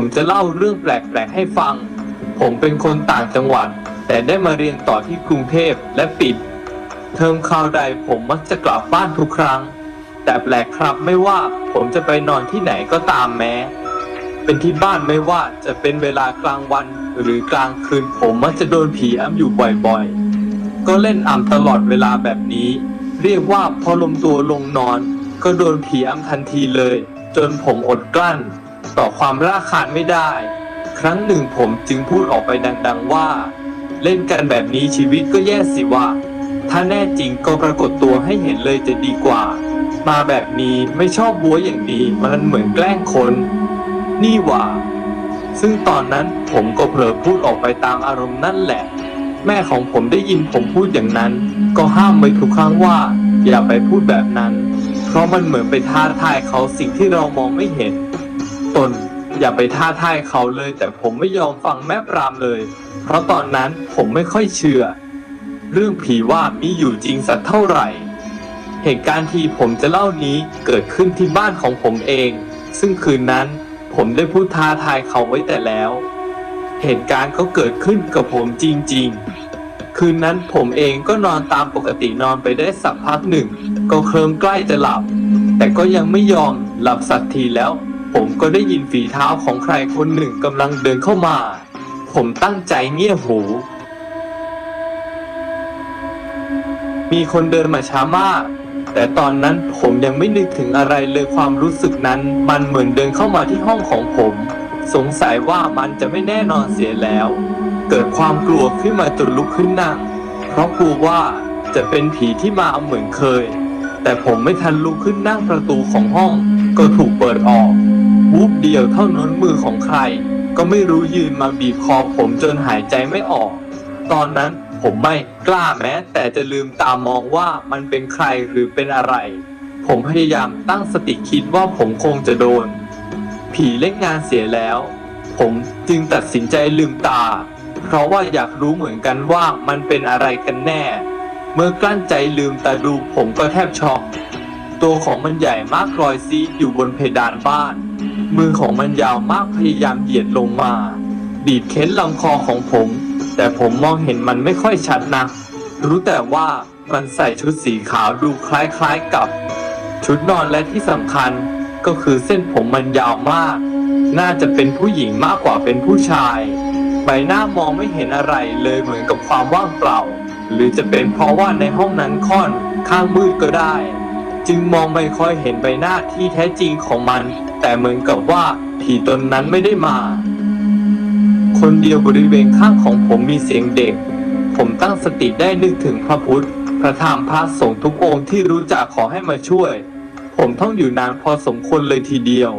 ผมจะเล่าเรื่องแปลกๆให้ฟัง ผมเป็นคนต่างจังหวัด แต่ได้มาเรียนต่อที่กรุงเทพและปิด เทอมคราวใดผมมักจะกลับบ้านทุกครั้ง แต่แปลกครับไม่ว่าผมจะไปนอนที่ไหนก็ตามแม้ เป็นที่บ้านไม่ว่าจะเป็นเวลากลางวันหรือกลางคืนผมมักจะโดนผีอ้ำอยู่บ่อยๆ ก็เล่นอ่ำตลอดเวลาแบบนี้ เรียกว่าพอลมตัวลงนอน ก็โดนผีอ้ำทันทีเลย จนผมอดกลั้น ต่อความร่าคาญไม่ได้ ครั้งหนึ่งผมจึงพูดออกไปดัง ๆว่า เล่นกันแบบนี้ชีวิตก็แย่สิวะ ถ้าแน่จริงก็ปรากฏตัวให้เห็นเลยจะดีกว่า มาแบบนี้ไม่ชอบบัวอย่างดีมันเหมือนแกล้งคน นี่หว่า ซึ่งตอนนั้นผมก็เผลอพูดออกไปตามอารมณ์นั่นแหละ แม่ของผมได้ยินผมพูดอย่างนั้น ก็ห้ามไว้ทุกครั้งว่า อย่าไปพูดแบบนั้น เพราะมันเหมือนไปท้าทายเขาสิ่งที่เรามองไม่เห็น ตนอย่าไปท้าทายเขาเลย แต่ผมไม่ยอมฟังแม่ปรามเลย เพราะตอนนั้นผมไม่ค่อยเชื่อ เรื่องผีว่ามีอยู่จริงสักเท่าไหร่ เหตุการณ์ที่ผมจะเล่านี้เกิดขึ้นที่บ้านของผมเอง ซึ่งคืนนั้นผมได้พูดท้าทายเขาไว้แต่แล้ว เหตุการณ์ก็เกิดขึ้นกับผมจริง ๆ คืนนั้นผมเองก็นอนตามปกตินอนไปได้สักพักหนึ่ง ก็เคลิ้มใกล้จะหลับ แต่ก็ยังไม่ยอมหลับสักทีแล้ว ผมก็ได้ยินฝีเท้าของใครคนหนึ่งกำลังเดินเข้ามา ผมตั้งใจเงี่ยหู มีคนเดินมาช้ามาก แต่ตอนนั้นผมยังไม่นึกถึงอะไรเลยความรู้สึกนั้น มันเหมือนเดินเข้ามาที่ห้องของผม สงสัยว่ามันจะไม่แน่นอนเสียแล้ว เกิดความกลัวขึ้นมาจนลุกขึ้นนั่ง เพราะกลัวว่าจะเป็นผีที่มาเหมือนเคย แต่ผมไม่ทันลุกขึ้นนั่งประตูของห้อง ก็ถูกเปิดออก วูบเดียวเท่านั้นมือของใคร ก็ไม่รู้ยืนมาบีบคอผมจนหายใจไม่ออก ตอนนั้นผมไม่กล้าแม้ แต่จะลืมตามองว่ามันเป็นใครหรือเป็นอะไร ผมพยายามตั้งสติคิดว่าผมคงจะโดน ผีเล่นงานเสียแล้ว ผมจึงตัดสินใจลืมตา เพราะว่าอยากรู้เหมือนกันว่ามันเป็นอะไรกันแน่ เมื่อกลั้นใจลืมตาดูผมก็แทบช็อกตัวของมันใหญ่มากรอยซีอยู่บนเพดานบ้าน มือของมันยาวมากพยายามเหยียดลงมาบีบเค้นลำคอของผม แต่ผมมองเห็นมันไม่ค่อยชัดนะรู้แต่ว่ามันใส่ชุดสีขาวดูคล้ายๆกับ ชุดนอนและที่สำคัญก็คือเส้นผมมันยาวมาก น่าจะเป็นผู้หญิงมากกว่าเป็นผู้ชาย ใบหน้ามองไม่เห็นอะไรเลยเหมือนกับความว่างเปล่า หรือจะเป็นเพราะว่าในห้องนั้นค่อนข้างมืดก็ได้ จึงมองไม่ค่อยเห็นใบหน้าที่แท้จริงของมัน แต่เหมือนกับว่าผีตนนั้นไม่ได้มา คนเดียวบริเวณข้างของผมมีเสียงเด็ก ผมตั้งสติได้นึกถึงพระพุทธ พระธรรมพระสงฆ์ทุกองค์ที่รู้จักขอให้มาช่วย ผมต้องอยู่นานพอสมควรเลยทีเดียว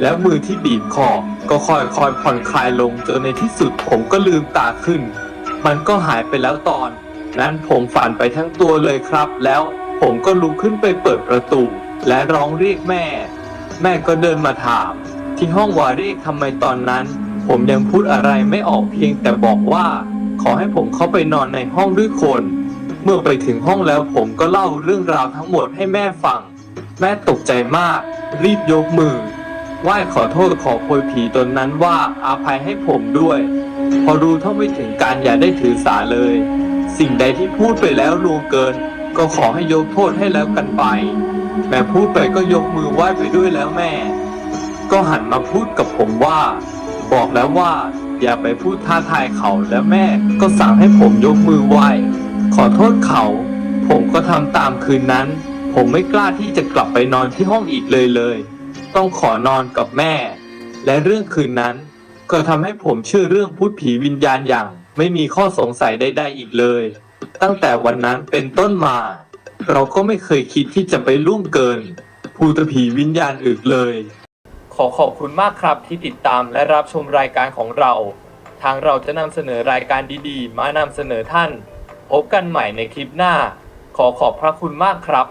แล้วมือที่บีบคอก็ค่อยๆผ่อนคลายลงจนในที่สุดผมก็ลืมตาขึ้น มันก็หายไปแล้วตอน นั้นผมฝันไปทั้งตัวเลยครับ แล้วผมก็ลุกขึ้นไปเปิดประตู และร้องเรียกแม่ แม่ก็เดินมาถาม ที่ห้องวารีทำไมตอนนั้น ผมยังพูดอะไรไม่ออกเพียงแต่บอกว่า ขอให้ผมเข้าไปนอนในห้องด้วยคน เมื่อไปถึงห้องแล้วผมก็เล่าเรื่องราวทั้งหมดให้แม่ฟัง แม่ตกใจมาก รีบยกมือไหว้ขอโทษขอโพยผีตนนั้นว่าอาภัยให้ผมด้วย พอรู้เท่าไม่ถึงการอย่าได้ถือสาเลย สิ่งใดที่พูดไปแล้วล่วงเกิน ก็ขอให้ยกโทษให้แล้วกันไป แม่พูดไปก็ยกมือไหว้ไปด้วยแล้วแม่ ก็หันมาพูดกับผมว่า บอกแล้วว่า อย่าไปพูดท้าทายเขาและแม่ก็สั่งให้ผมยกมือไหว้ ขอโทษเขา ผมก็ทำตามคืนนั้น ผมไม่กล้าที่จะกลับไปนอนที่ห้องอีกเลยเลย ต้องขอนอนกับแม่ และเรื่องคืนนั้น ก็ทำให้ผมเชื่อเรื่องพูดผีวิญญาณอย่าง ไม่มีข้อสงสัยใดๆอีกเลย ตั้งแต่วันนั้นเป็นต้นมา เราก็ไม่เคยคิดที่จะไปล่วงเกิน ภูตผีวิญญาณอื่นเลย ขอขอบคุณมากครับที่ติดตามและรับชมรายการของเรา ทางเราจะนำเสนอรายการดีๆ มานำเสนอท่าน พบกันใหม่ในคลิปหน้า ขอขอบพระคุณมากครับ